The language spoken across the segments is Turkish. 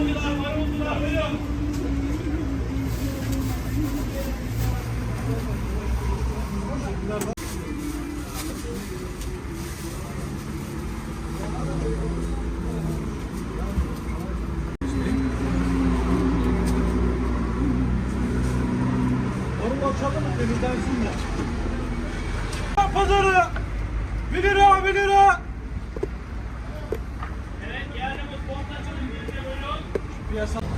Onu açalım mı? Temizlensin de. Yes.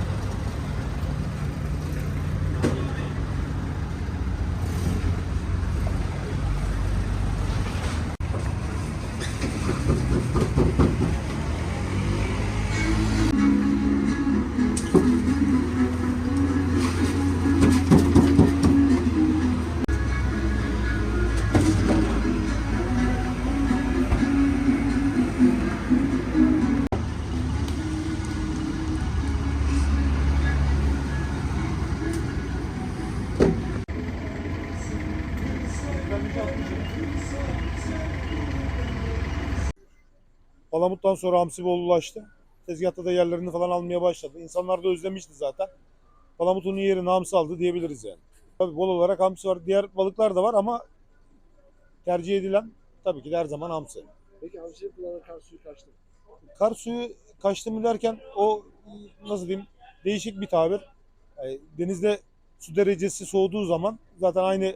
Palamut'tan sonra hamsi bollulaştı. Tezgahta da yerlerini falan almaya başladı. İnsanlar da özlemişti zaten. Palamut'un yerini hamsi aldı diyebiliriz yani. Tabii bol olarak hamsi var. Diğer balıklar da var ama tercih edilen tabii ki de her zaman hamsi. Peki hamsi yapılan kar suyu kaçtı. Kar suyu kaçtı mı derken o nasıl diyeyim değişik bir tabir. Yani denizde su derecesi soğuduğu zaman zaten aynı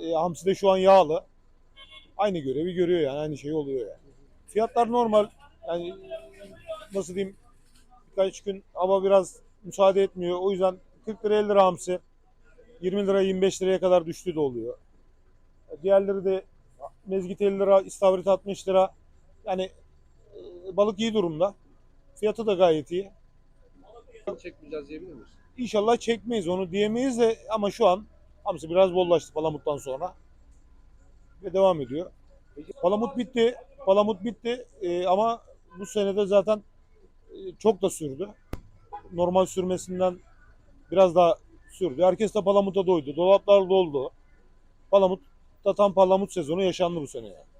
e, hamsi de şu an yağlı. Aynı görevi görüyor yani aynı şey oluyor yani. Fiyatlar normal. Yani nasıl diyeyim birkaç gün hava biraz müsaade etmiyor. O yüzden 40 lira 50 lira hamsi 20 lira 25 liraya kadar düştüğü de oluyor. Diğerleri de mezgit 50 lira, istavrit 60 lira. Yani e, balık iyi durumda. Fiyatı da gayet iyi. Çekmeyeceğiz diyebilir miyiz? İnşallah çekmeyiz onu diyemeyiz de ama şu an hamsi biraz bollaştı Palamut'tan sonra. Ve devam ediyor. Palamut bitti. Palamut bitti Ee, ama bu senede zaten e, çok da sürdü. Normal sürmesinden biraz daha sürdü. Herkes de Palamut'a doydu. Dolaplar doldu. Palamut da tam Palamut sezonu yaşandı bu sene. yani.